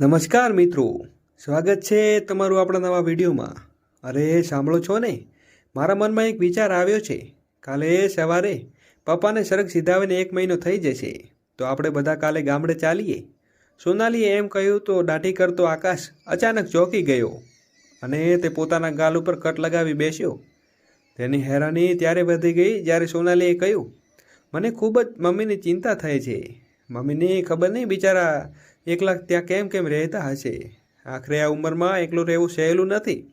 નમસ્કાર મિત્રો. સ્વાગત છે તમારું આપણા નવા વિડીયોમાં. અરે, સાંભળો છો ને? મારા મનમાં એક વિચાર આવ્યો છે. કાલે સવારે પપ્પાને સરગ સીધાવીને એક મહિનો થઈ જશે. તો આપણે બધા કાલે ગામડે ચાલીએ. સોનાલીએ એમ કહ્યું તો દાઢી કરતો આકાશ અચાનક ચોંકી ગયો અને તે પોતાના ગાલ ઉપર કટ લગાવી બેસ્યો. તેની હેરાની ત્યારે વધી ગઈ જ્યારે સોનાલીએ કહ્યું, મને ખૂબ જ મમ્મીની ચિંતા થાય છે. મમ્મીની ખબર નહીં બિચારા એકલા ત્યાં કેમ કેમ રહેતા હશે? આખરે આ ઉંમરમાં એકલું રહેવું સહેલું નથી.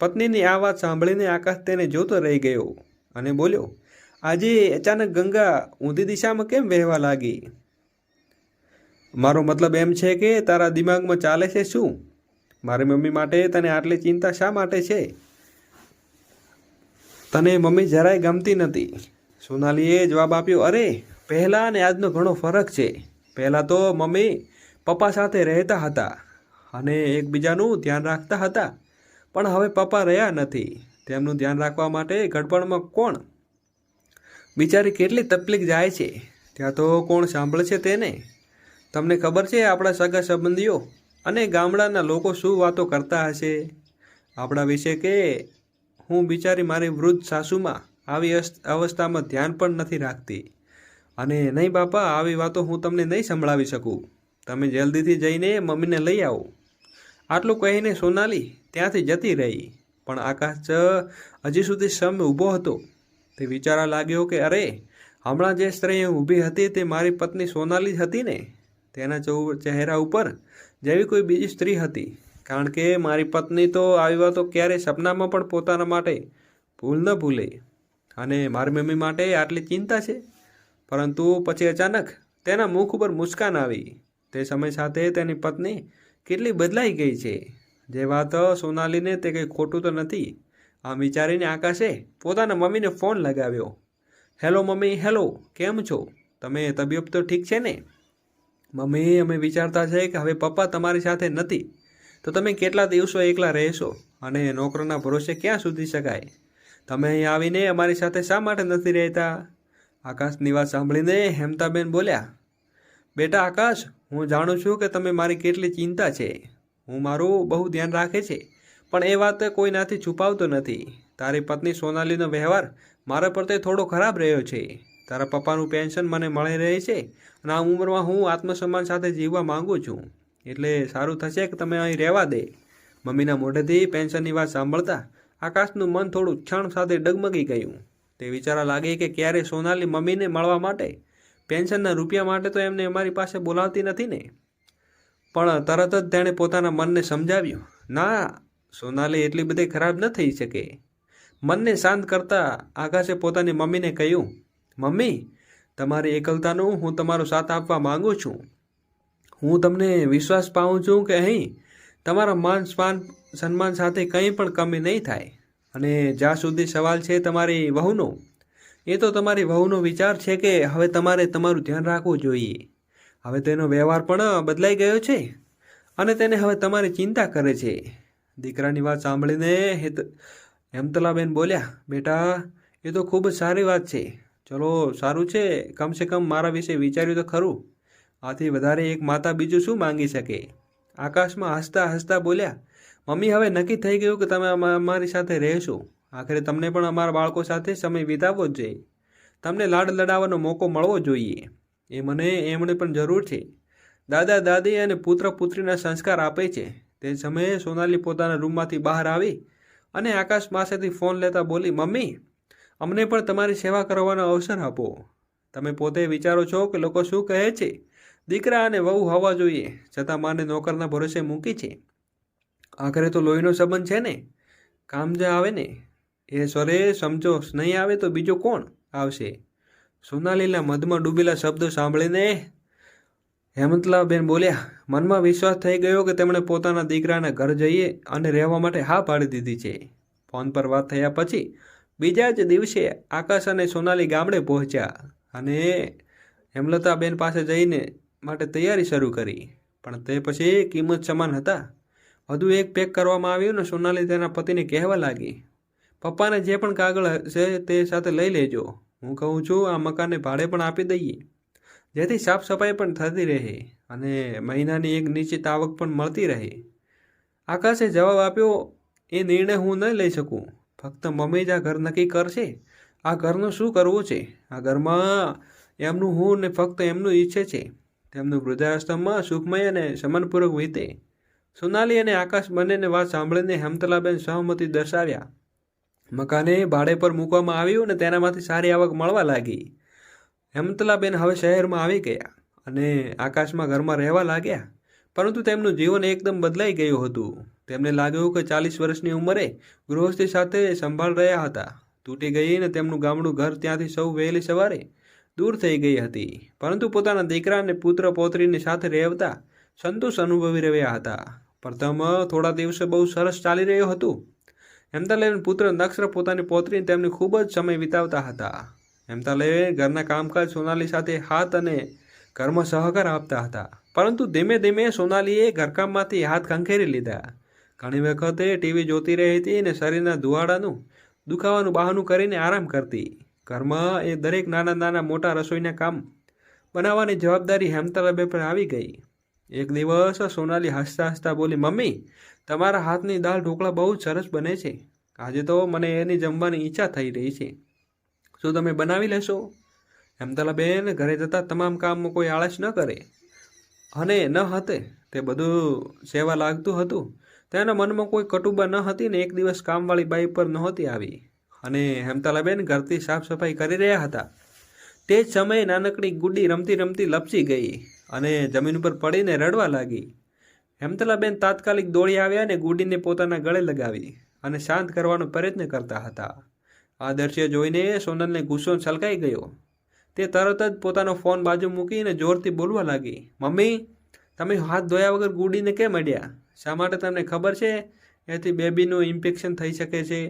પત્નીની આ વાત સાંભળીને આકાશ તેને જોતો રહી ગયો અને બોલ્યો, આજે અચાનક ગંગા ઊંધી દિશામાં કેમ વહેવા લાગી? મારો મતલબ એમ છે કે તારા દિમાગમાં ચાલે છે શું? મારી મમ્મી માટે તને આટલી ચિંતા શા માટે છે? તને મમ્મી જરાય ગમતી નથી. સોનાલીએ જવાબ આપ્યો, અરે, પહેલાં અને આજનો ઘણો ફરક છે. પહેલાં તો મમ્મી પપ્પા સાથે રહેતા હતા અને એકબીજાનું ધ્યાન રાખતા હતા. પણ હવે પપ્પા રહ્યા નથી. તેમનું ધ્યાન રાખવા માટે ગડબડમાં કોણ? બિચારી કેટલી તકલીફ જાય છે. ત્યાં તો કોણ સાંભળે છે તેને? તમને ખબર છે આપણા સગા સંબંધીઓ અને ગામડાના લોકો શું વાતો કરતા હશે? આપણા વિશે કે હું બિચારી મારી વૃદ્ધ સાસુમાં આવી અવસ્થામાં ધ્યાન પણ નથી રાખતી. અને નહીં બાપા, આવી વાતો હું તમને નહીં સંભળાવી શકું. તમે જલ્દીથી જઈને મમ્મીને લઈ આવો. આટલું કહીને સોનાલી ત્યાંથી જતી રહી, પણ આકાશ હજી સુધી સમ ઊભો હતો. તે વિચારવા લાગ્યો કે અરે, હમણાં જે સ્ત્રી ઊભી હતી તે મારી પત્ની સોનાલી હતી ને? તેના ચહેરા ઉપર જેવી કોઈ બીજી સ્ત્રી હતી. કારણ કે મારી પત્ની તો આવી વાતો ક્યારેય સપનામાં પણ પોતાના માટે ભૂલ ન ભૂલે. અને મારી મમ્મી માટે આટલી ચિંતા છે? પરંતુ પછી અચાનક તેના મુખ ઉપર મુસ્કાન આવી. તે સમય સાથે તેની પત્ની કેટલી બદલાઈ ગઈ છે. જે વાત સોનાલીને તે કંઈ ખોટું તો નથી. આમ વિચારીને આકાશે પોતાના મમ્મીને ફોન લગાવ્યો. હેલો મમ્મી, હેલો, કેમ છો? તમે તબિયત તો ઠીક છે ને? મમ્મી, અમે વિચારતા છે કે હવે પપ્પા તમારી સાથે નથી. તો તમે કેટલા દિવસો એકલા રહેશો અને નોકરના ભરોસે ક્યાં સુધી શકાય? તમે અહીં આવીને અમારી સાથે શા માટે નથી રહેતા? આકાશની વાત સાંભળીને હેમતાબેન બોલ્યા, બેટા આકાશ હું જાણું છું કે તમે મારી કેટલી ચિંતા છે. હું મારું બહુ ધ્યાન રાખે છે. પણ એ વાત કોઈનાથી છુપાવતો નથી. તારી પત્ની સોનાલીનો વ્યવહાર મારા પ્રત્યે થોડો ખરાબ રહ્યો છે. તારા પપ્પાનું પેન્શન મને મળી રહે છે અને આ ઉંમરમાં હું આત્મસન્માન સાથે જીવવા માંગુ છું. એટલે સારું થશે કે તમે અહીં રહેવા દે. મમ્મીના મોઢેથી પેન્શનની વાત સાંભળતા આકાશનું મન થોડું ક્ષણ સાથે ડગમગી ગયું. તે વિચારા લાગે કે ક્યારે સોનાલી મમ્મીને મળવા માટે પેન્શનના રૂપિયા માટે તો એમને અમારી પાસે બોલાવતી નથી ને. પણ તરત જ તેણે પોતાના મનને સમજાવ્યું, ના, સોનાલી, એટલી બધી ખરાબ ન થઈ શકે. મનને શાંત કરતા આકાશે પોતાની મમ્મીને કહ્યું, મમ્મી, તમારી એકલતાનું હું તમારો સાથ આપવા માંગુ છું. હું તમને વિશ્વાસ પાઉં છું કે અહીં તમારા માન સ્માન સન્માન સાથે કંઈ પણ કમી નહીં થાય. અને જ્યાં સુધી સવાલ છે તમારી વહુનો એ તો તમારી વહુનો વિચાર છે કે હવે તમારે તમારું ધ્યાન રાખવું જોઈએ. હવે તેનો વ્યવહાર પણ બદલાઈ ગયો છે. અને તેને હવે તમારી ચિંતા કરે છે. દીકરાની વાત સાંભળીને હેત, હેમતલાબેન બોલ્યા, બેટા, એ તો ખૂબ સારી વાત છે. ચલો, સારું છે. કમસે કમ મારા વિશે વિચાર્યું તો ખરું. આથી વધારે એક માતા બીજું શું માંગી શકે? આકાશમાં હસતા હસતા બોલ્યા, મમ્મી, હવે નક્કી થઈ ગયું કે તમે અમા- અમારી સાથે રહેશો. આખરે તમને પણ અમારા બાળકો સાથે સમય વિતાવવો જ જોઈએ. તમને લાડ લડાવવાનો મોકો મળવો જોઈએ. એ મને એમણે પણ જરૂર છે. દાદા, દાદી અને પુત્ર પુત્રીના સંસ્કાર આપે છે. તે સમયે સોનાલી પોતાના રૂમમાંથી બહાર આવી અને આકાશ પાસેથી ફોન લેતા બોલી, મમ્મી, અમને પણ તમારી સેવા કરવાનો અવસર આપો. તમે પોતે વિચારો છો કે લોકો શું કહે છે? દીકરા અને વહુ હોવા જોઈએ, છતાં માને નોકરના ભરોસે મૂકી છે. આખરે તો લોહીનો સંબંધ છે ને? કામ જે આવે ને? એ સ્વરે સમજો, નહીં આવે તો બીજો કોણ આવશે? સોનાલીના મધમાં ડૂબેલા શબ્દો સાંભળીને હેમંતલાબેન બોલ્યા, મનમાં વિશ્વાસ થઈ ગયો કે તેમણે પોતાના દીકરાના ઘર જઈએ અને રહેવા માટે હા પાડી દીધી છે. ફોન પર વાત થયા પછી બીજા જ દિવસે આકાશ અને સોનાલી ગામડે પહોંચ્યા અને હેમલતાબેન પાસે જઈને માટે તૈયારી શરૂ કરી. પણ તે પછી કિંમત સમાન હતા. વધુ એક પેક કરવામાં આવ્યું ને સોનાલી તેના પતિને કહેવા લાગી. પપ્પાને જે પણ કાગળ હશે તે સાથે લઈ લેજો. હું કહું છું, આ મકાનને ભાડે પણ આપી દઈએ. જેથી સાફ સફાઈ પણ થતી રહે અને મહિનાની એક નિશ્ચિત આવક પણ મળતી રહે. આકાશે જવાબ આપ્યો, એ નિર્ણય હું ન લઈ શકું. ફક્ત મમ્મી જ આ ઘર નક્કી કરશે. આ ઘરનું શું કરવું છે? આ ઘરમાં એમનું હું ને ફક્ત એમનું ઈચ્છે છે. તેમનું વૃદ્ધાશ્રમમાં સુખમય અને સમાનપૂર્વક વીતે. સોનાલી અને આકાશ બંનેને વાત સાંભળીને હેમતલાબેન સહમતિ દર્શાવ્યા. મકાને ભાડે પર મૂકવામાં આવ્યું અને તેનામાંથી સારી આવક મળવા લાગી. હેમતલાબેન હવે શહેરમાં આવી ગયા અને આકાશમાં ઘરમાં રહેવા લાગ્યા. પરંતુ તેમનું જીવન એકદમ બદલાઈ ગયું હતું. તેમને લાગ્યું કે ચાલીસ વર્ષની ઉંમરે ગૃહસ્થી સાથે સંભાળ રહ્યા હતા. તૂટી ગઈ અને તેમનું ગામડું ઘર ત્યાંથી સૌ વહેલી સવારે દૂર થઈ ગઈ હતી. પરંતુ પોતાના દીકરા અને પુત્ર પૌત્રીની સાથે રહેવતા સંતોષ અનુભવી રહ્યા હતા. પ્રથમ થોડા દિવસે બહુ સરસ ચાલી રહ્યું હતું. હેમતાલેન પુત્ર નક્ષર પોતાની પૌત્રીને તેમની ખૂબ જ સમય વિતાવતા હતા. હેમતાલયે ઘરના કામકાજ સોનાલી સાથે હાથ અને ઘરમાં સહકાર આપતા હતા. પરંતુ ધીમે ધીમે સોનાલીએ ઘરકામમાંથી હાથ ખંખેરી લીધા. ઘણી વખતે ટીવી જોતી રહી હતી અને શરીરના ધુવાડાનું દુખાવાનું બહાનું કરીને આરામ કરતી. ઘરમાં એ દરેક નાના નાના મોટા રસોઈના કામ બનાવવાની જવાબદારી હેમતાલબે પર આવી ગઈ. એક દિવસ સોનાલી હસતા હસતા બોલી, મમ્મી, તમારા હાથની દાળ ઢોકળા બહુ સરસ બને છે. આજે તો મને એની જમવાની ઈચ્છા થઈ રહી છે. શું તમે બનાવી લેશો? હેમતાલાબેન ઘરે જતાં તમામ કામમાં કોઈ આળસ ન કરે. અને ન હતે, તે બધું સેવા લાગતું હતું. તેના મનમાં કોઈ કટુબા ન હતી ને એક દિવસ કામવાળી બાઈ પર નહોતી આવી. અને હેમતાલાબેન ઘરથી સાફ સફાઈ કરી રહ્યા હતા. તે જ સમયે નાનકડી ગુડી રમતી રમતી લપસી ગઈ. અને જમીન ઉપર પડીને રડવા લાગી. હેમતલાબેન તાત્કાલિક દોડી આવ્યા અને ગુડીને પોતાના ગળે લગાવી અને શાંત કરવાનો પ્રયત્ન કરતા હતા. આ દ્રશ્ય જોઈને સોનલને ગુસ્સો છલકાઈ ગયો. તે તરત જ પોતાનો ફોન બાજુ મૂકીને જોરથી બોલવા લાગી, મમ્મી, તમે હાથ ધોયા વગર ગુડીને કેમ અડ્યા? શા માટે તમને ખબર છે? એથી બેબીનું ઇન્ફેક્શન થઈ શકે છે.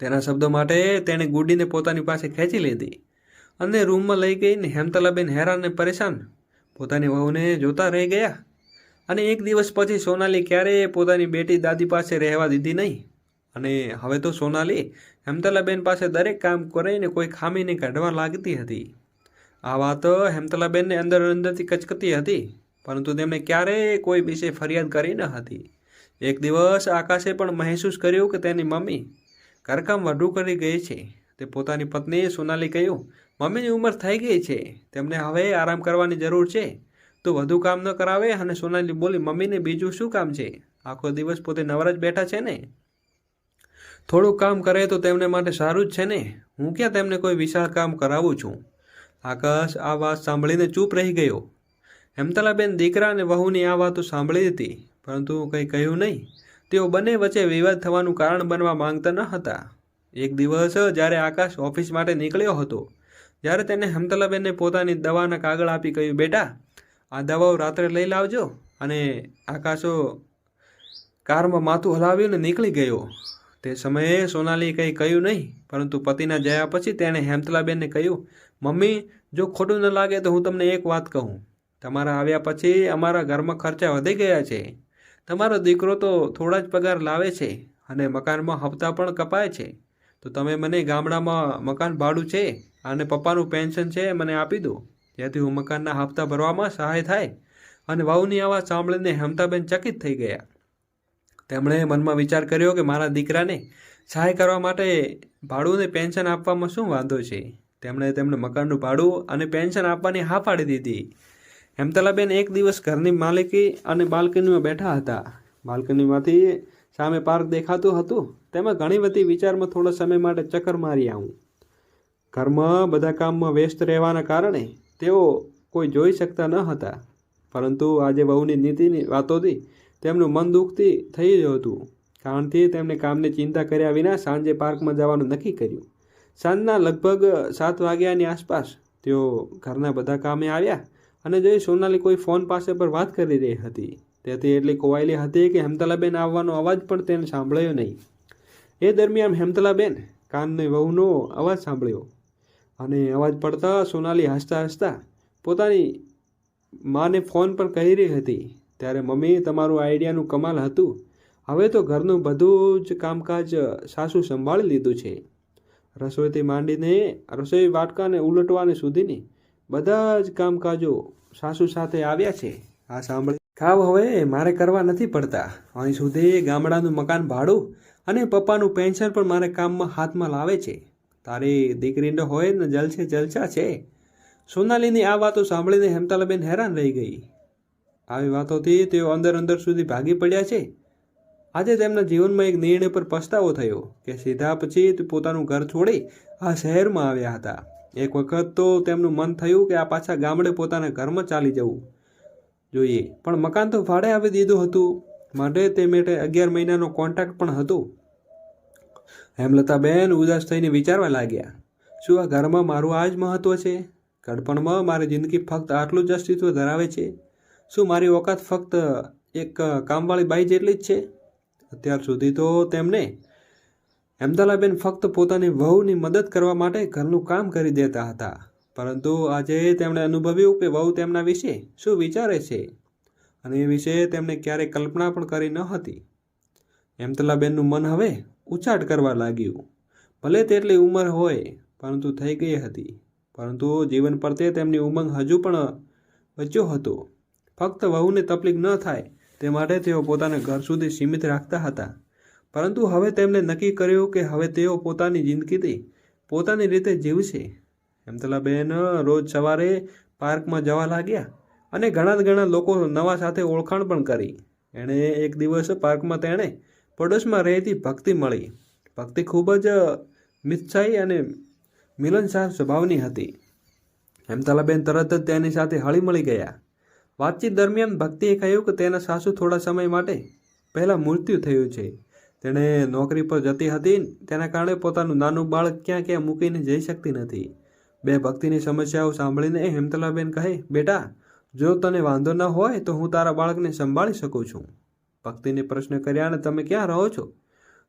તેના શબ્દો માટે તેણે ગુડીને પોતાની પાસે ખેંચી લીધી અને રૂમમાં લઈ ગઈને હેમતલાબેન હેરાન અને પરેશાન પોતાની વહુને જોતા રહી ગયા અને એક દિવસ પછી સોનાલી ક્યારેય પોતાની બેટી દાદી પાસે રહેવા દીધી નહીં. અને હવે તો સોનાલી હેમતલાબેન પાસે દરેક કામ કરીને કોઈ ખામીને કાઢવા લાગતી હતી. આ વાત હેમતલાબેનને અંદર અંદરથી કચકતી હતી, પરંતુ તેમણે ક્યારેય કોઈ વિશે ફરિયાદ કરી ન હતી. એક દિવસ આકાશે પણ મહેસૂસ કર્યું કે તેની મમ્મી ઘરકામ વધુ કરી ગઈ છે. તે પોતાની પત્નીએ સોનાલી કહ્યું, મમ્મીની ઉંમર થઈ ગઈ છે, તેમને હવે આરામ કરવાની જરૂર છે. તો વધુ કામ ન કરાવે. અને સોનાલી બોલી, મમ્મીને બીજું શું કામ છે? આખો દિવસ પોતે નવરા જ બેઠા છે ને? થોડું કામ કરે તો તેમને માટે સારું જ છે ને? હું ક્યાં તેમને કોઈ વિશાળ કામ કરાવું છું? આકાશ આ વાત સાંભળીને ચૂપ રહી ગયો. હેમતલાબેન દીકરા અને વહુની આ વાતો સાંભળી હતી, પરંતુ કંઈ કહ્યું નહીં. તેઓ બંને વચ્ચે વિવાદ થવાનું કારણ બનવા માંગતા ન હતા. એક દિવસ જ્યારે આકાશ ઓફિસ માટે નીકળ્યો હતો જ્યારે તેને હેમતલાબેનને પોતાની દવાના કાગળ આપી કહ્યું, બેટા, આ દવાઓ રાત્રે લઈ લાવજો. અને આકાશો કારમાં માથું હલાવ્યું ને નીકળી ગયો. તે સમયે સોનાલી કંઈ કહ્યું નહીં, પરંતુ પતિના જયા પછી તેણે હેમતલાબેનને કહ્યું, મમ્મી, જો ખોટું ન લાગે તો હું તમને એક વાત કહું. તમારા આવ્યા પછી અમારા ઘરમાં ખર્ચા વધી ગયા છે. તમારો દીકરો તો થોડા જ પગાર લાવે છે અને મકાનમાં હપ્તા પણ કપાય છે. તો તમે મને ગામડામાં મકાન ભાડું છે અને પપ્પાનું પેન્શન છે મને આપી દો. જેથી હું મકાનના હપ્તા ભરવામાં સહાય થાય અને વહુની આવાજ સાંભળીને હેમતાબેન ચકિત થઈ ગયા. તેમણે મનમાં વિચાર કર્યો કે મારા દીકરાને સહાય કરવા માટે ભાડું અને પેન્શન આપવામાં શું વાંધો છે? તેમણે તેમને મકાનનું ભાડું અને પેન્શન આપવાની હા પાડી દીધી. હેમતલાબેન એક દિવસ ઘરની માલિકી અને બાલ્કનીમાં બેઠા હતા. બાલ્કનીમાંથી સામે પાર્ક દેખાતું હતું. તેમાં ઘણી બધી વિચારમાં થોડા સમય માટે ચક્કર મારી આવું. ઘરમાં બધા કામમાં વ્યસ્ત રહેવાના કારણે તેઓ કોઈ જોઈ શકતા ન હતા. પરંતુ આજે વહુની નીતિની વાતોથી તેમનું મન દુઃખથી થઈ ગયું હતું. કારણથી તેમણે કામની ચિંતા કર્યા વિના સાંજે પાર્કમાં જવાનું નક્કી કર્યું. સાંજના લગભગ સાત વાગ્યાની આસપાસ તેઓ ઘરના બધા કામે આવ્યા અને જોઈ સોનાલી કોઈ ફોન પાસે પર વાત કરી રહી હતી. તેથી એટલી ખોવાયેલી હતી કે હેમતલાબેન આવવાનો અવાજ પણ તેને સાંભળ્યો નહીં. એ દરમિયાન હેમતલાબેન કાનને વહુનો અવાજ સાંભળ્યો અને અવાજ પડતા સોનાલી હસતા હસતા પોતાની માને ફોન પર કહી રહી હતી, ત્યારે મમ્મી, તમારું આઈડિયાનું કમાલ હતું. હવે તો ઘરનું બધું જ કામકાજ સાસુ સંભાળી લીધું છે. રસોઈથી માંડીને રસોઈ વાટકાને ઉલટવાને સુધીની બધા જ કામકાજો સાસુ સાથે આવ્યા છે. આ સાંભળી ખાવ હવે, મારે કરવા નથી પડતા. અહીં સુધી ગામડાનું મકાન ભાડું અને પપ્પાનું પેન્શન પણ મારે કામમાં હાથમાં લાવે છે. તારી દીકરીને હોય ને જલસે જલસા છે. સોનાલીની આ વાતો સાંભળીને હેમતાલાબેન હેરાન રહી ગઈ. આવી વાતોથી તેઓ અંદર અંદર સુધી ભાગી પડ્યા છે. આજે તેમના જીવનમાં એક નિર્ણય પર પસ્તાવો થયો કે સીધા પછી પોતાનું ઘર છોડી આ શહેરમાં આવ્યા હતા. એક વખત તો તેમનું મન થયું કે આ પાછા ગામડે પોતાના ઘરમાં ચાલી જવું. જોઈએ. પણ મકાન તો ભાડે આવી દીધું હતું. માટે તે માટે અગિયાર મહિનાનો કોન્ટ્રાક્ટ પણ હતો. હેમલતાબેન ઉદાસ થઈને વિચારવા લાગ્યા. શું આ ઘરમાં મારું આ જ મહત્વ છે? ઘડપણમાં મારી જિંદગી ફક્ત આટલું જ અસ્તિત્વ ધરાવે છે? શું મારી ઓકાત ફક્ત એક કામવાળી બાઈ જેટલી જ છે? અત્યાર સુધી તો તેમને હેમદાલાબેન ફક્ત પોતાની વહુની મદદ કરવા માટે ઘરનું કામ કરી દેતા હતા. પરંતુ આજે તેમણે અનુભવ્યું કે વહુ તેમના વિશે શું વિચારે છે અને એ વિશે તેમણે ક્યારેય કલ્પના પણ કરી ન હતી. હેમતલાબેનનું મન હવે ઉછાટ કરવા લાગ્યું. ભલે તેટલી ઉંમર હોય, પરંતુ થઈ ગઈ હતી. પરંતુ જીવન પ્રત્યે તેમની ઉમંગ હજુ પણ બચ્યો હતો. ફક્ત વહુને તકલીફ ન થાય તે માટે તેઓ પોતાના ઘર સુધી સીમિત રાખતા હતા. પરંતુ હવે તેમણે નક્કી કર્યું કે હવે તેઓ પોતાની જિંદગીથી પોતાની રીતે જીવશે. હેમતલાબેન રોજ સવારે પાર્કમાં જવા લાગ્યા અને ઘણા ઘણા લોકો નવા સાથે ઓળખાણ પણ કરી. એણે એક દિવસ પાર્કમાં તેણે પડોશમાં રહેતી ભક્તિ મળી. ભક્તિ ખૂબ જ મિત્સાઈ અને મિલનસાર સ્વભાવની હતી. હેમતાલાબેન તરત જ તેની સાથે હળીમળી ગયા. વાતચીત દરમિયાન ભક્તિએ કહ્યું કે તેના સાસુ થોડા સમય માટે પહેલાં મૃત્યુ થયું છે. તેણે નોકરી પર જતી હતી, તેના કારણે પોતાનું નાનું બાળક ક્યાં ક્યાં મૂકીને જઈ શકતી નથી. બે ભક્તિની સમસ્યાઓ સાંભળીને હેમતલાબેન કહે, બેટા, જો તને વાંધો ન હોય તો હું તારા બાળકને સંભાળી શકું છું. ભક્તિને પ્રશ્ન કર્યા, અને તમે ક્યાં રહો છો?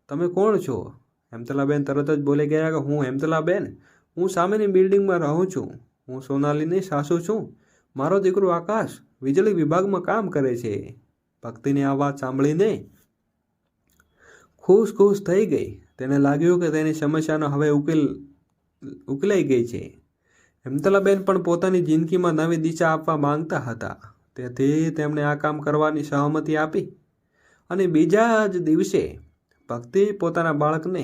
તમે કોણ છો? હેમતલાબેન તરત જ બોલી ગયા કે, હું હેમતલાબેન. હું સામેની બિલ્ડિંગમાં રહું છું. હું સોનાલીની સાસુ છું. મારો દીકરો આકાશ વીજળી વિભાગમાં કામ કરે છે. ભક્તિની આ વાત સાંભળીને ખુશ ખુશ થઈ ગઈ. તેને લાગ્યું કે તેની સમસ્યાનો હવે ઉકેલ ઉકેલાઈ ગઈ છે. હેમતલાબેન પણ પોતાની જિંદગીમાં નવી દિશા આપવા માંગતા હતા. તેથી તેમણે આ કામ કરવાની સહમતિ આપી અને બીજા જ દિવસે ભક્તિ પોતાના બાળકને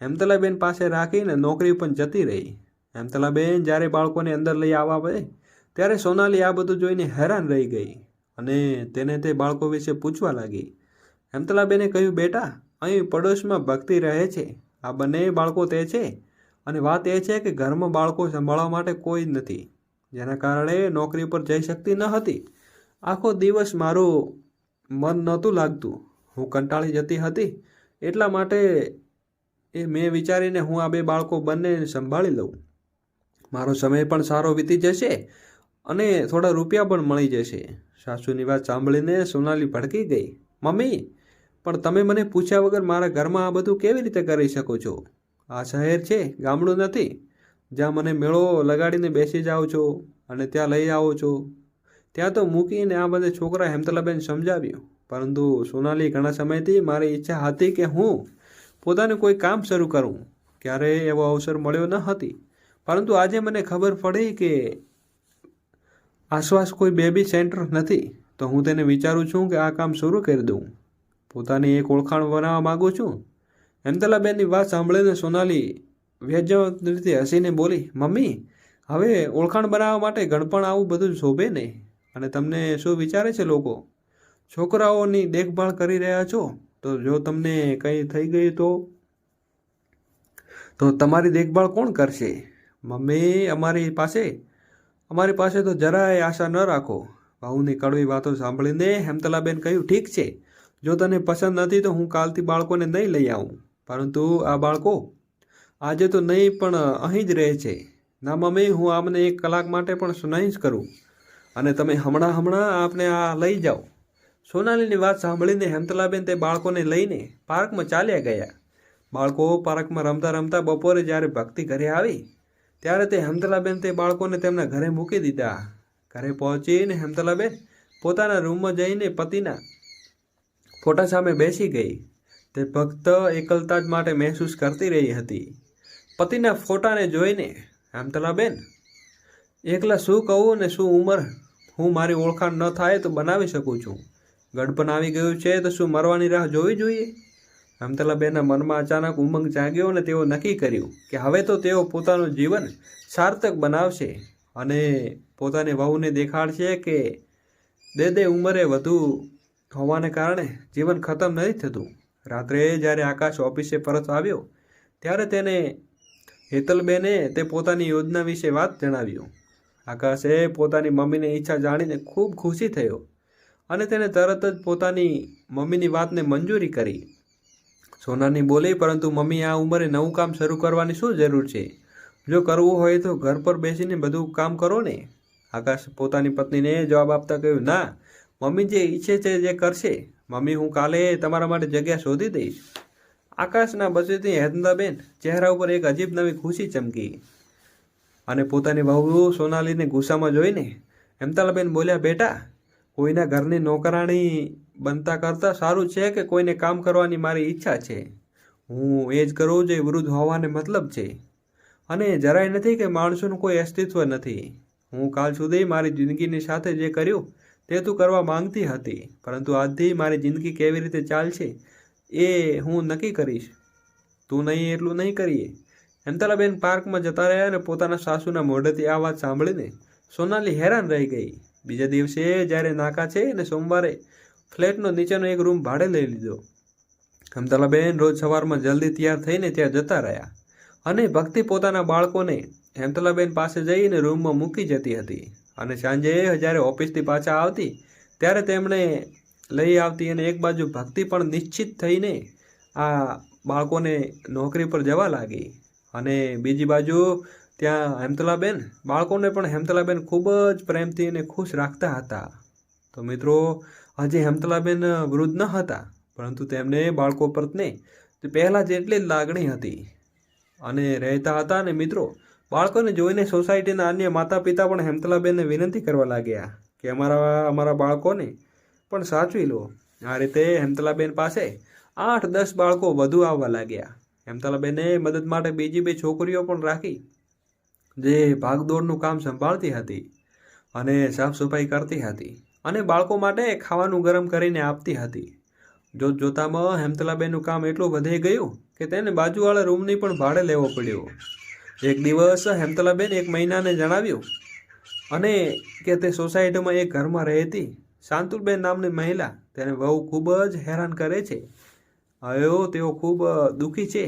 હેમતલાબેન પાસે રાખીને નોકરી પણ જતી રહી. હેમતલાબેન જ્યારે બાળકોને અંદર લઈ આવવા પડે ત્યારે સોનાલી આ બધું જોઈને હેરાન રહી ગઈ અને તેને તે બાળકો વિશે પૂછવા લાગી. હેમતલાબેને કહ્યું, બેટા, અહીં પડોશમાં ભક્તિ રહે છે. આ બંને બાળકો તે છે અને વાત એ છે કે ઘરમાં બાળકો સંભાળવા માટે કોઈ નથી. જેના કારણે નોકરી પર જઈ શકતી ન હતી. આખો દિવસ મારું મન નહોતું લાગતું. હું કંટાળી જતી હતી. એટલા માટે એ મેં વિચારીને હું આ બે બાળકો બંને સંભાળી લઉં. મારો સમય પણ સારો વીતી જશે અને થોડા રૂપિયા પણ મળી જશે. સાસુની વાત સાંભળીને સોનાલી ભડકી ગઈ. મમ્મી, પણ તમે મને પૂછ્યા વગર મારા ઘરમાં આ બધું કેવી રીતે કરી શકો છો? આ શહેર છે, ગામડું નથી. જ્યાં મને મેળો લગાડીને બેસી જાઓ છો અને ત્યાં લઈ આવો છો. ત્યાં તો મૂકીને આ બધે છોકરા હેમતલાબેન સમજાવ્યું. પરંતુ સોનાલી ઘણા સમયથી મારી ઈચ્છા હતી કે હું પોતાનું કોઈ કામ શરૂ કરું. ક્યારેય એવો અવસર મળ્યો ન હતી. પરંતુ આજે મને ખબર પડી કે આસપાસ કોઈ બેબી સેન્ટર નથી. તો હું તેને વિચારું છું કે આ કામ શરૂ કરી દઉં. પોતાની એક ઓળખાણ બનાવવા માગું છું. હેમતલાબેનની વાત સાંભળીને સોનાલી વ્યાજ્ય રીતે હસીને બોલી, મમ્મી, હવે ઓળખાણ બનાવવા માટે ગણપણ આવું બધું શોભે નહીં. અને તમને શું વિચારે છે લોકો? છોકરાઓની દેખભાળ કરી રહ્યા છો? તો જો તમને કંઈ થઈ ગયું તો? તો તમારી દેખભાળ કોણ કરશે? મમ્મી, અમારી પાસે અમારી પાસે તો જરાય આશા ન રાખો. ભાઉની કડવી વાતો સાંભળીને હેમતલાબેન કહ્યું, ઠીક છે. જો તને પસંદ નથી તો હું કાલથી બાળકોને નહીં લઈ આવું. પરંતુ આ બાળકો આજે તો નહીં, પણ અહીં જ રહે છે. ના મમ્મી, હું આમને એક કલાક માટે પણ સુનાઈ જ કરું. અને તમે હમણાં હમણાં આપને આ લઈ જાઓ. સોનાલીની વાત સાંભળીને હેમતલાબેન તે બાળકોને લઈને પાર્કમાં ચાલ્યા ગયા. બાળકો પાર્કમાં રમતા રમતા બપોરે જ્યારે ભક્તિ ઘરે આવી, ત્યારે તે હેમતલાબેન તે બાળકોને તેમના ઘરે મૂકી દીધા. ઘરે પહોંચીને હેમતલાબેન પોતાના રૂમમાં જઈને પતિના ફોટા સામે બેસી ગઈ. તે ફક્ત એકલતા જ માટે મહેસૂસ કરતી રહી હતી. પતિના ફોટાને જોઈને હેમતલાબેન એકલા શું કહું અને શું ઉંમર? હું મારી ઓળખાણ ન થાય તો બનાવી શકું છું. ગડપણ આવી ગયું છે તો શું મરવાની રાહ જોવી જોઈએ? હેમતલાબેનના મનમાં અચાનક ઉમંગ જાગ્યો અને તેઓ નક્કી કર્યું કે હવે તો તેઓ પોતાનું જીવન સાર્થક બનાવશે અને પોતાની વહુને દેખાડશે કે દે દે ઉંમરે વધુ હોવાને કારણે જીવન ખતમ નથી થતું. રાત્રે જ્યારે આકાશ ઓફિસે પરત આવ્યો, ત્યારે તેને હેતલબેને તે પોતાની યોજના વિશે વાત જણાવ્યું આકાશે પોતાની મમ્મીની ઈચ્છા જાણીને ખૂબ ખુશી થયો અને તેને તરત જ પોતાની મમ્મીની વાતને મંજૂરી કરી. સોનાની બોલી, પરંતુ મમ્મી, આ ઉંમરે નવું કામ શરૂ કરવાની શું જરૂર છે? જો કરવું હોય તો ઘર પર બેસીને બધું કામ કરો ને. આકાશ પોતાની પત્નીને જવાબ આપતા કહ્યું, ના, મમ્મી જે ઈચ્છે છે જે કરશે. મમ્મી, હું કાલે તમારા માટે જગ્યા શોધી દઈશ. આકાશના બસેથી હેતંદાબેન ચહેરા ઉપર એક અજીબ નવી ખુશી ચમકી. અને પોતાની વહુ સોનાલીને ગુસ્સામાં જોઈને હેમતાલાબેન બોલ્યા, બેટા, કોઈના ઘરની નોકરાણી બનતા કરતાં સારું છે કે કોઈને કામ કરવાની મારી ઈચ્છા છે? હું એ જ કરું જે વૃદ્ધ હોવાને મતલબ છે. અને જરાય નથી કે માણસોનું કોઈ અસ્તિત્વ નથી. હું કાલ સુધી મારી જિંદગીની સાથે જે કર્યું તે તું કરવા માંગતી હતી, પરંતુ આજથી મારી જિંદગી કેવી રીતે ચાલશે એ હું નક્કી કરીશ. તું નહીં એટલું નહીં કરીએ. હેમતાલાબેન પાર્કમાં જતા રહ્યા અને પોતાના સાસુના મોઢેથી આ વાત સાંભળીને સોનાલી હેરાન રહી ગઈ. બીજા દિવસે જ્યારે નાકા છે અને સોમવારે ફ્લેટનો નીચેનો એક રૂમ ભાડે લઈ લીધો. હેમતલાબેન રોજ સવારમાં જલ્દી તૈયાર થઈને ત્યાં જતા રહ્યા અને ભક્તિ પોતાના બાળકોને હેમતલાબેન પાસે જઈને રૂમમાં મૂકી જતી હતી. અને સાંજે જ્યારે ઓફિસથી પાછા આવતી, ત્યારે તેમણે લઈ આવતી અને એક બાજુ ભક્તિ પણ નિશ્ચિત થઈને આ બાળકોને નોકરી પર જવા લાગી. અને બીજી બાજુ ત્યાં હેમતલાબેન, બાળકોને પણ હેમતલાબેન ખૂબ જ પ્રેમથી અને ખુશ રાખતા હતા. તો મિત્રો હજી હેમતલાબેન વૃદ્ધ ન હતા, પરંતુ તેમને બાળકો પ્રત્યે પહેલાં જેટલી જ લાગણી હતી. અને રહેતા હતા ને મિત્રો બાળકોને જોઈને સોસાયટીના અન્ય માતા પિતા પણ હેમતલાબેનને વિનંતી કરવા લાગ્યા કે અમારા અમારા બાળકોને પણ સાચવી લો. આ રીતે હેમતલાબેન પાસે આઠ દસ બાળકો વધુ આવવા લાગ્યા. હેમતલાબેને મદદ માટે બીજી બે છોકરીઓ પણ રાખી, જે ભાગદોડનું કામ સંભાળતી હતી અને સાફ સફાઈ કરતી હતી અને બાળકો માટે ખાવાનું ગરમ કરીને આપતી હતી. જોત જોતામાં હેમતલાબેનનું કામ એટલું વધી ગયું કે તેને બાજુવાળા રૂમની પણ ભાડે લેવો પડ્યો. એક દિવસ હેમતલાબેન એક મહિનાને જણાવ્યું અને કે તે સોસાયટીમાં એક ઘરમાં રહેતી શાંતુલબેન નામની મહિલા તેને બહુ ખૂબ જ હેરાન કરે છે. હવે તેઓ ખૂબ દુઃખી છે.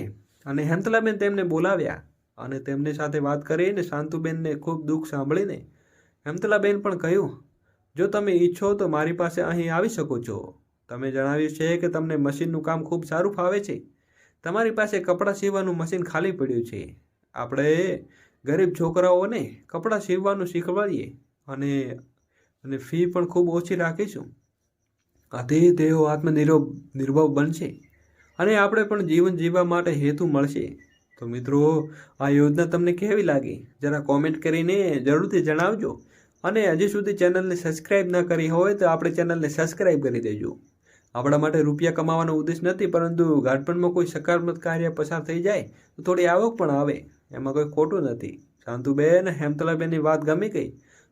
અને હેમતલાબેન તેમને બોલાવ્યા અને તેમની સાથે વાત કરીને શાંતુબેનને ખૂબ દુઃખ સાંભળીને હેમતલાબેન પણ કહ્યું, જો તમે ઈચ્છો તો મારી પાસે અહીં આવી શકો છો. તમે જણાવ્યું છે કે તમને મશીનનું કામ ખૂબ સારું ફાવે છે. તમારી પાસે કપડાં સીવવાનું મશીન ખાલી પડ્યું છે. આપણે ગરીબ છોકરાઓને કપડાં સીવવાનું શીખવાડીએ અને અને ફી પણ ખૂબ ઓછી રાખીશું. આથી તેઓ આત્મનિર્ભર નિર્ભર બનશે અને આપણે પણ જીવન જીવવા માટે હેતુ મળશે. તો મિત્રો, આ યોજના તમને કેવી લાગી? જરા કોમેન્ટ કરીને જરૂરથી જણાવજો. અને હજી સુધી ચેનલને સબસ્ક્રાઈબ ન કરી હોય તો આપણે ચેનલને સબસ્ક્રાઈબ કરી દેજો. આપણા માટે રૂપિયા કમાવાનો ઉદ્દેશ નથી, પરંતુ ગાઢપણમાં કોઈ સકારાત્મક કાર્ય પસાર થઈ જાય તો થોડી આવક પણ આવે. એમાં કોઈ ખોટું નથી. શાંતુબેન, હેમતલાબેનની વાત ગમી ગઈ?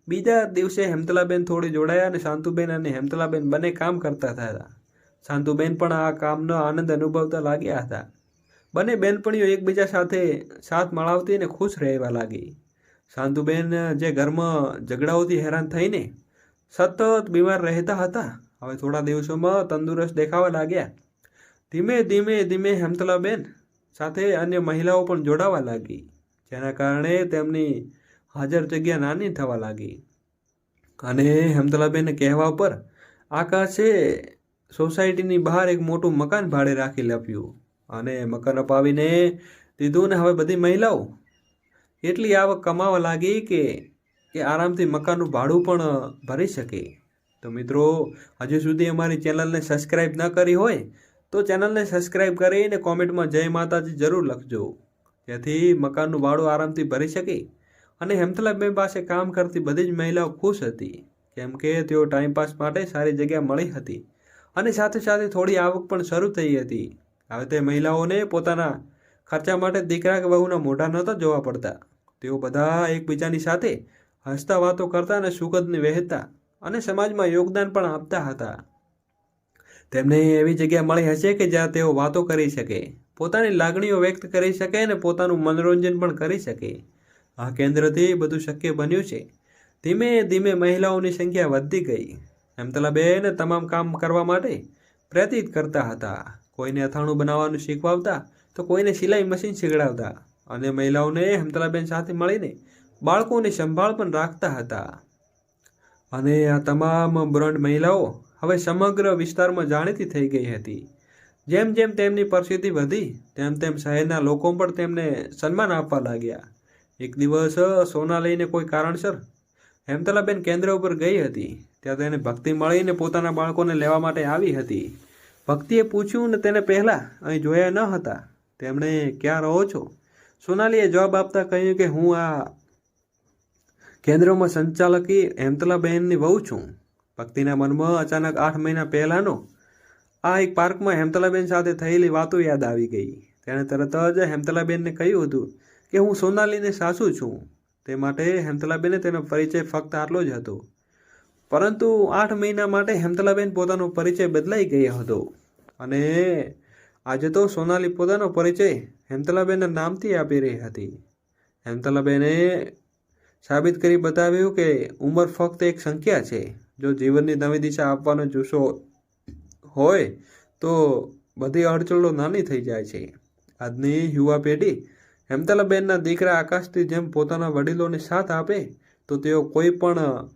બીજા દિવસે હેમતલાબેન થોડી જોડાયા અને શાંતુબેન અને હેમતલાબેન બંને કામ કરતા હતા શાંતુબેન પણ આ કામનો આનંદ અનુભવતા લાગ્યા હતા. બંને બેનપણીઓ એકબીજા સાથે સાથ મળાવતી અને ખુશ રહેવા લાગી. શાંતુબેન જે ઘરમાં ઝઘડાઓથી હેરાન થઈને સતત બીમાર રહેતા હતા, હવે થોડા દિવસોમાં તંદુરસ્ત દેખાવા લાગ્યા. ધીમે ધીમે ધીમે હેમતલાબેન સાથે અન્ય મહિલાઓ પણ જોડાવા લાગી, જેના કારણે તેમની હાજર જગ્યા નાની થવા લાગી. અને હેમતલાબેનને કહેવા પર આકાશે સોસાયટીની બહાર એક મોટું મકાન ભાડે રાખી લપ્યું અને મકાન અપાવીને દીધું. ને હવે બધી મહિલાઓ એટલી આવક કમાવા લાગી કે કે આરામથી મકાનનું ભાડું પણ ભરી શકે. તો મિત્રો, હજુ સુધી અમારી ચેનલને સબસ્ક્રાઈબ ન કરી હોય તો ચેનલને સબસ્ક્રાઈબ કરીને કોમેન્ટમાં જય માતાજી જરૂર લખજો. જેથી મકાનનું ભાડું આરામથી ભરી શકે અને હેમથલાબેન પાસે કામ કરતી બધી જ મહિલાઓ ખુશ હતી. કેમ કે તેઓ ટાઈમપાસ માટે સારી જગ્યા મળી હતી અને સાથે સાથે થોડી આવક પણ શરૂ થઈ હતી. હવે તે મહિલાઓને પોતાના ખર્ચા માટે દીકરા કે બહુના મોઢા નહોતા જોવા પડતા. તેઓ બધા એકબીજાની સાથે હસતા વાતો કરતા અને સુગંધને વહેતા અને સમાજમાં યોગદાન પણ આપતા હતા. તેમને એવી જગ્યા મળી હશે કે જ્યાં તેઓ વાતો કરી શકે, પોતાની લાગણીઓ વ્યક્ત કરી શકે અને પોતાનું મનોરંજન પણ કરી શકે. આ કેન્દ્રથી બધું શક્ય બન્યું છે. ધીમે ધીમે મહિલાઓની સંખ્યા વધતી ગઈ. હેમતલાબેન તમામ કામ કરવા માટે પ્રેરિત કરતા હતા. કોઈને અથાણું બનાવવાનું શીખવાડતા, તો કોઈને સિલાઈ મશીન શીખડાવતા અને મહિલાઓને હેમતલાબેન સાથે મળીને બાળકોની સંભાળ પણ રાખતા હતા. અને આ તમામ બ્રોન્ડ મહિલાઓ હવે સમગ્ર વિસ્તારમાં જાણીતી થઈ ગઈ હતી. જેમ જેમ તેમની પરિસ્થિતિ વધી, તેમ તેમ શહેરના લોકો પણ તેમને સન્માન આપવા લાગ્યા. એક દિવસ સોના લઈને કોઈ કારણસર હેમતલાબેન કેન્દ્ર ઉપર ગઈ હતી. ત્યાં તેને ભક્તિ મળીને પોતાના બાળકોને લેવા માટે આવી હતી. ભક્તિએ પૂછ્યું ને તેને પહેલાં અહીં જોયા ન હતા. તેમણે ક્યાં રહો છો? સોનાલીએ જવાબ આપતા કહ્યું કે, હું આ કેન્દ્રમાં સંચાલકી હેમતલાબહેનની વહુ છું. ભક્તિના મનમાં અચાનક આઠ મહિના પહેલાંનો આ એક પાર્કમાં હેમતલાબેન સાથે થયેલી વાતો યાદ આવી ગઈ. તેણે તરત જ હેમતલાબેનને કહ્યું હતું કે હું સોનાલીને સાસુ છું. તે માટે હેમતલાબેને તેનો પરિચય ફક્ત આટલો જ હતો. પરંતુ આઠ મહિના માટે હેમતલાબેન પોતાનો પરિચય બદલાઈ ગયો હતો. અને આજે તો સોનાલી પોતાનો પરિચય હેમતલાબેનના નામથી આપી રહી હતી. હેમતલાબેને સાબિત કરી બતાવ્યું કે ઉંમર ફક્ત એક સંખ્યા છે. જો જીવનની નવી દિશા આપવાનો જુસ્સો હોય, તો બધી અડચણો નાની થઈ જાય છે. આજની યુવા પેઢી હેમતલાબેનના દીકરા આકાશથી જેમ પોતાના વડીલોને સાથ આપે, તો તેઓ કોઈ પણ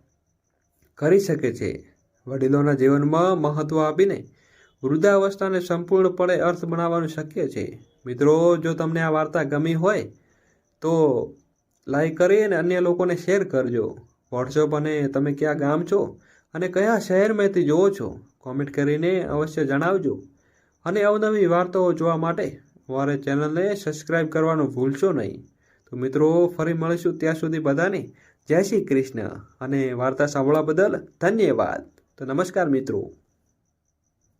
કરી શકે છે. વડીલોના જીવનમાં મહત્ત્વ આપીને વૃદ્ધાવસ્થાને સંપૂર્ણપણે અર્થ બનાવવાનું શક્ય છે. મિત્રો, જો તમને આ વાર્તા ગમી હોય, તો લાઈક કરી અને અન્ય લોકોને શેર કરજો. વોટ્સઅપ અને તમે ક્યાં ગામ છો અને કયા શહેરમાંથી જોવો છો? કોમેન્ટ કરીને અવશ્ય જણાવજો. અને અવનવી વાર્તાઓ જોવા માટે અમારે ચેનલને સબસ્ક્રાઈબ કરવાનું ભૂલશો નહીં. તો મિત્રો, ફરી મળીશું ત્યાં સુધી બધાને. જય શ્રી કૃષ્ણ. અને વાર્તા સાંભળવા બદલ ધન્યવાદ. તો નમસ્કાર મિત્રો.